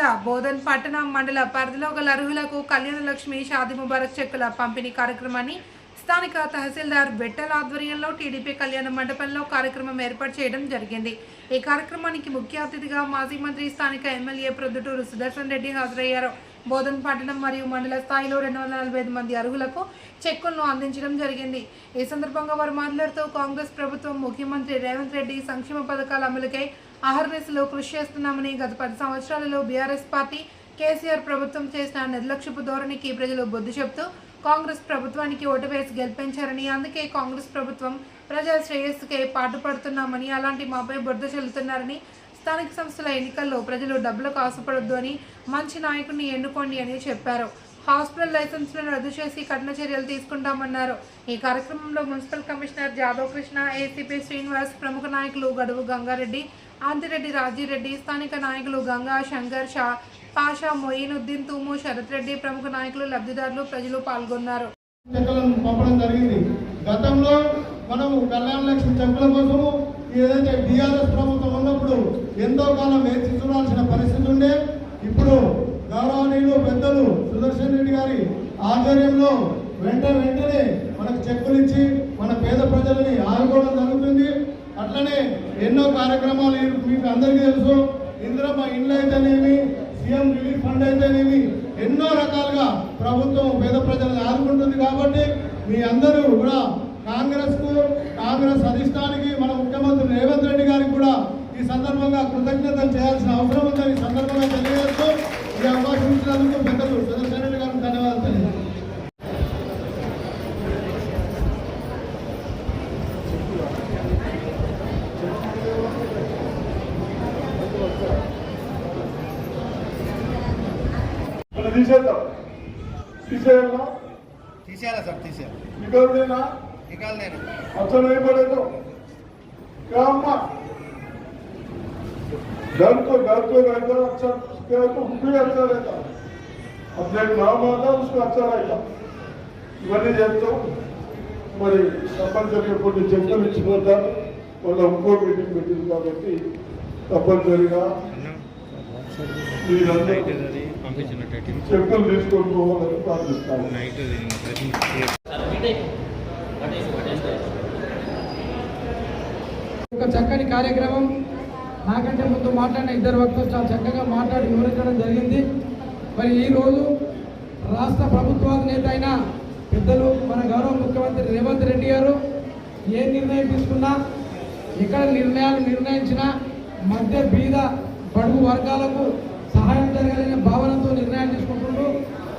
జిల్లా బోధన్ పట్టణ మండల పరిధిలో గల అర్హులకు కళ్యాణ లక్ష్మి షాది ముబారక్ చెక్కుల పంపిణీ కార్యక్రమాన్ని స్థానిక తహసీల్దార్ బెట్టల ఆధ్వర్యంలో టీడీపీ కళ్యాణ మండపంలో కార్యక్రమం ఏర్పాటు చేయడం జరిగింది. ఈ కార్యక్రమానికి ముఖ్య అతిథిగా మాజీ మంత్రి స్థానిక ఎమ్మెల్యే ప్రొద్దుటూరు సుదర్శన్ రెడ్డి హాజరయ్యారు. బోధన్ పట్టణం మరియు మండల స్థాయిలో రెండు వందల నలభై ఐదు మంది అర్హులకు చెక్కులను అందించడం జరిగింది. ఈ సందర్భంగా వారు మాట్లాడుతూ కాంగ్రెస్ ప్రభుత్వం ముఖ్యమంత్రి రేవంత్ రెడ్డి సంక్షేమ పథకాల అమలుకై అహర్నిశలో కృషి చేస్తున్నామని గత పది సంవత్సరాలలో బీఆర్ఎస్ పార్టీ కేసీఆర్ ప్రభుత్వం చేసిన నిర్లక్ష్యపు ధోరణికి ప్రజలు బుద్ధి చెబుతూ కాంగ్రెస్ ప్రభుత్వానికి ఓటు వేసి గెలిపించారని అందుకే కాంగ్రెస్ ప్రభుత్వం ప్రజా శ్రేయస్సుకే పాటుపడుతున్నామని అలాంటి మాపై బురద చెల్లుతున్నారని స్థానిక సంస్థల ఎన్నికల్లో ప్రజలు డబ్బులకు ఆశపడొద్దు అని మంచి నాయకుడిని ఎన్నుకోండి అని చెప్పారు. హాస్పిటల్ లైసెన్సులను రద్దు చేసి కఠిన చర్యలు తీసుకుంటామన్నారు. ఈ కార్యక్రమంలో municipal commissioner Jadhav Krishna ACP Srinivas ప్రముఖ నాయకులు గడువు గంగారెడ్డి ఆంతిరెడ్డి రాజీరెడ్డి స్థానిక నాయకులు గంగా శంకర్ షా పాషా మొయినుద్దీన్ తుము శరత్ రెడ్డి ప్రముఖ నాయకులు లబ్ధిదారులు ప్రజలు పాల్గొన్నారు. పంపడం జరిగింది. గతంలో మనము కళ్యాణ లక్ష్మి చెక్కుల కోసము ఏదైతే బీఆర్ఎస్ ప్రభుత్వం ఉన్నప్పుడు ఎంతో కాలం వేచి చూడాల్సిన పరిస్థితి ఉండే ఇప్పుడు గౌరవనీయులు పెద్దలు సుదర్శన్ రెడ్డి గారి ఆధ్వర్యంలో వెంట వెంటనే మనకు చెక్కులు ఇచ్చి మన పేద ప్రజలని ఆదుకోవడం ఎన్నో కార్యక్రమాలు మీకు అందరికీ తెలుసు. ఇందిరమ్మ ఇండ్లు అయితేనేమి సీఎం రిలీఫ్ ఫండ్ అయితేనేమి ఎన్నో రకాలుగా ప్రభుత్వం పేద ప్రజలను ఆదుకుంటుంది కాబట్టి మీ అందరూ కూడా కాంగ్రెస్కు కాంగ్రెస్ అధిష్టానికి మన ముఖ్యమంత్రి రేవంత్ రెడ్డి గారికి కూడా ఈ సందర్భంగా కృతజ్ఞతలు చేయాల్సిన అవసరం ఉందని సందర్భంగా తెలియజేస్తూ ఈ అవకాశం ఇచ్చినందుకు పెద్దలు చంద్రశేఖర రెడ్డి గారికి ధన్యవాదాలు తెలియజేస్తాను మనం తీసేద్దాం తీసేయాలా తీసేయాలా సార్ తీసేయాలి ఇక్కడ ఇకాల నేను అసలు ఏం పడేదో क्या डर तो डर तो रहता अच्छा क्या तो भी अच्छा रहता अपने नाम आता उसको अच्छा रहेगा ఇవన్నీ చెప్తాం మరి తప్పనిసరిగా కొన్ని చెప్పులు ఇచ్చిపోతారు వాళ్ళ ఇంకో మీటింగ్ పెట్టింది కాబట్టి తప్పనిసరిగా మీరందరూ చెప్పులు తీసుకొని పోవాలని ప్రార్థిస్తాను ఒక చక్కని కార్యక్రమం. నాకంటే ముందు మాట్లాడిన ఇద్దరు వక్తలు చాలా చక్కగా మాట్లాడి వివరించడం జరిగింది. మరి ఈరోజు రాష్ట్ర ప్రభుత్వాధినేత అయిన పెద్దలు మన గౌరవ ముఖ్యమంత్రి రేవంత్ రెడ్డి గారు ఏ నిర్ణయం తీసుకున్నా ఎక్కడ నిర్ణయాలు నిర్ణయించినా మధ్య బీద బడుగు వర్గాలకు సహాయం జరగాలనే భావనతో నిర్ణయాలు తీసుకుంటుంటూ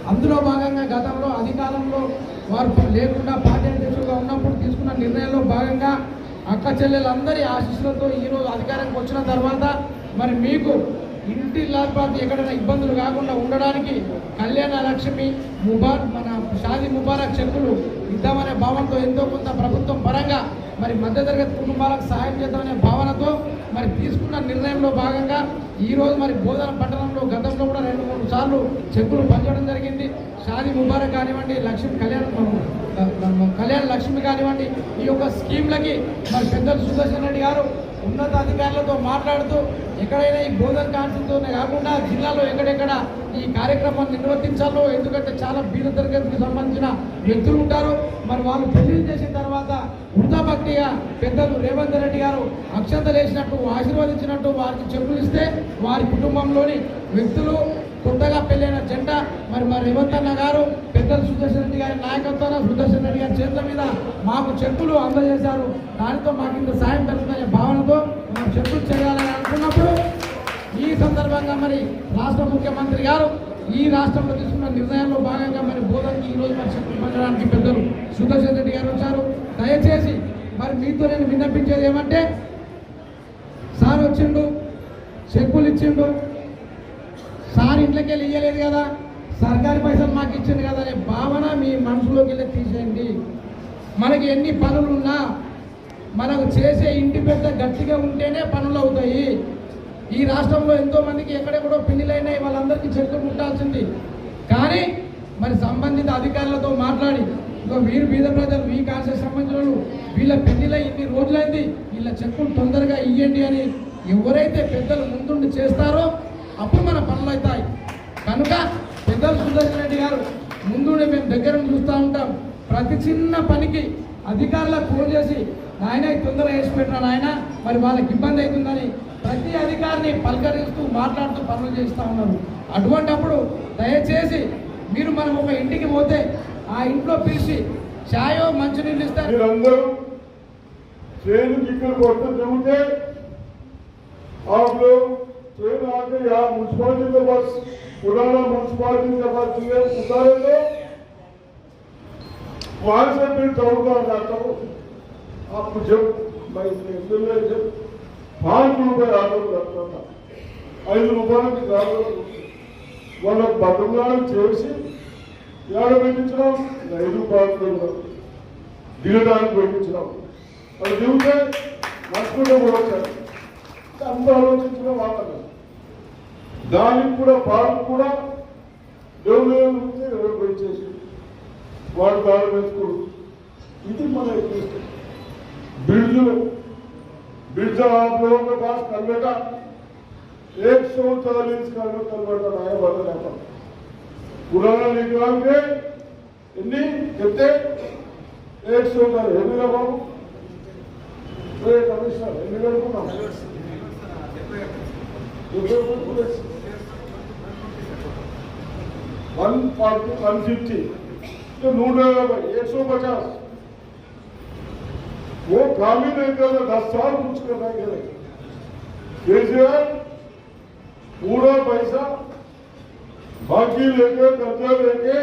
అందులో భాగంగా గతంలో అధికారంలో వారు లేకుండా పార్టీ అధ్యక్షులుగా ఉన్నప్పుడు తీసుకున్న నిర్ణయంలో భాగంగా అక్క చెల్లెలందరి ఆశీస్సులతో ఈరోజు అధికారంకి వచ్చిన తర్వాత మరి మీకు ఇంటి లేకపోతే ఎక్కడైనా ఇబ్బందులు కాకుండా ఉండడానికి కళ్యాణ లక్ష్మి ముబార్ మన షాది ముబారక్ చెక్కులు ఇద్దామనే భావనతో ఎంతో కొంత ప్రభుత్వం పరంగా మరి మధ్యతరగతి కుటుంబాలకు సహాయం చేద్దామనే భావనతో మరి తీసుకున్న నిర్ణయంలో భాగంగా ఈరోజు మరి బోధన పట్టణంలో గతంలో కూడా రెండు మూడు సార్లు చెక్కులు పంచడం జరిగింది. షాది ముబారక్ కానివ్వండి లక్ష్మి కళ్యాణ్ కళ్యాణ లక్ష్మి కానివ్వండి ఈ యొక్క స్కీమ్లకి మరి పెద్దలు సుదర్శన్ రెడ్డి గారు ఉన్నత అధికారులతో మాట్లాడుతూ ఎక్కడైనా ఈ బోధన కాన్సెన్తోనే కాకుండా జిల్లాలో ఎక్కడెక్కడ ఈ కార్యక్రమాన్ని నిర్వర్తించాలో ఎందుకంటే చాలా బీద తరగతికి సంబంధించిన వ్యక్తులు ఉంటారు. మరి వాళ్ళు పెళ్ళి చేసిన తర్వాత వృధాభక్తిగా పెద్దలు రేవంత్ రెడ్డి గారు అక్షంతలు వేసినట్టు ఆశీర్వదించినట్టు వారికి చెప్పులు ఇస్తే వారి కుటుంబంలోని వ్యక్తులు కొత్తగా పెళ్ళైన జంట మరి మా రేవంత్ అన్న గారు పెద్దలు సుదర్శన్ రెడ్డి గారి నాయకత్వాన సుదర్శన్ రెడ్డి గారి చేతుల మీద మాకు చెక్కులు అందజేశారు. దానితో మాకు ఇంత సాయం పెరుగుతుందనే భావనతో మనం చెక్కులు చేయాలని అనుకున్నప్పుడు ఈ సందర్భంగా మరి రాష్ట్ర ముఖ్యమంత్రి గారు ఈ రాష్ట్రంలో తీసుకున్న నిర్ణయంలో భాగంగా మరి బోధనకి ఈరోజు రోజు మరి చెక్కులు పంచడానికి పెద్దలు సుదర్శన్ రెడ్డి గారు వచ్చారు. దయచేసి మరి మీతో నేను విన్నపించేది ఏమంటే సార్ వచ్చిండు చెక్కులు ఇచ్చిండు సార్ ఇంట్లోకి వెళ్ళి ఇయ్యలేదు కదా. సర్కారు పైసలు మాకు ఇచ్చింది కదా అనే భావన మీ మనసులోకి వెళ్ళి తీసేయండి. మనకి ఎన్ని పనులు ఉన్నా మనకు చేసే ఇంటి పెద్ద గట్టిగా ఉంటేనే పనులు అవుతాయి. ఈ రాష్ట్రంలో ఎంతోమందికి ఎక్కడెక్కడో పెళ్ళిలైనాయి వాళ్ళందరికీ చెట్లు ముట్టాల్సింది. కానీ మరి సంబంధిత అధికారులతో మాట్లాడి ఇగో వీరు బీద ప్రజలు మీ కాన్సెస్ సంబంధించిన వీళ్ళ పెళ్ళిలో ఇన్ని రోజులైంది వీళ్ళ చెక్కులు తొందరగా ఇయ్యండి అని ఎవరైతే పెద్దలు ముందుండి చేస్తారో అప్పుడు మన పనులు అవుతాయి. కనుక పెద్దలు సుదర్శన్ రెడ్డి గారు ముందునే మేము దగ్గర చూస్తూ ఉంటాం. ప్రతి చిన్న పనికి అధికారులకు ఫోన్ చేసి నాయన తొందర వేసి పెట్టిన నాయన? మరి వాళ్ళకి ఇబ్బంది అవుతుందని ప్రతి అధికారిని పలకరిస్తూ మాట్లాడుతూ పనులు చేస్తూ ఉన్నారు. అటువంటప్పుడు దయచేసి మీరు మనం ఒక ఇంటికి పోతే ఆ ఇంట్లో పిలిచి ఛాయో మంచినీళ్ళు ఇస్తారు. మీరందరూ చేను దిక్కులు ट्रेन आके यहाँ म्यूनसिपालिटी के पास पुराना म्यूनसिपालिटी के पास जिले उतारे थे वहां से फिर दौड़ता जाता हूँ आप जब मैं एमएलए जब पांच रुपए आदर करता था ఐదు రూపాయలకి కాదు వాళ్ళ బతుకులను చేసి ఏడ పెట్టించడం ఐదు రూపాయలు దిగడానికి పెట్టించడం అది దిగితే నడుచుకుంటూ వచ్చారు అంత ఆలోచించిన వాళ్ళని దానికి కూడా పార్క్ కూడా దేవుడు ఉంటే ఎవరు పెంచేసి వాడు దారి వేసుకోడు ఇది మన ब्रिज ब्रिज आप लोगों के पास कल बेटा एक सौ चालीस का जो कल बेटा आया बदल रहता पुराना निकाल के इन्नी कितने एक सौ का हेमी बाबू ఏ కమిషనర్ ఎన్ని వేడుకున్నాం वन फोर्टी वन फिफ्टी तो नूट एक सौ पचास। वो काम ही नहीं कर रहे दस साल कुछ करना के लिए पूरा पैसा बाकी लेके, कर्जा लेके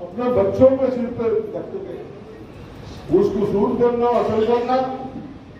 अपने बच्चों के सिर पे रखते उसको सूट करना, असल करना।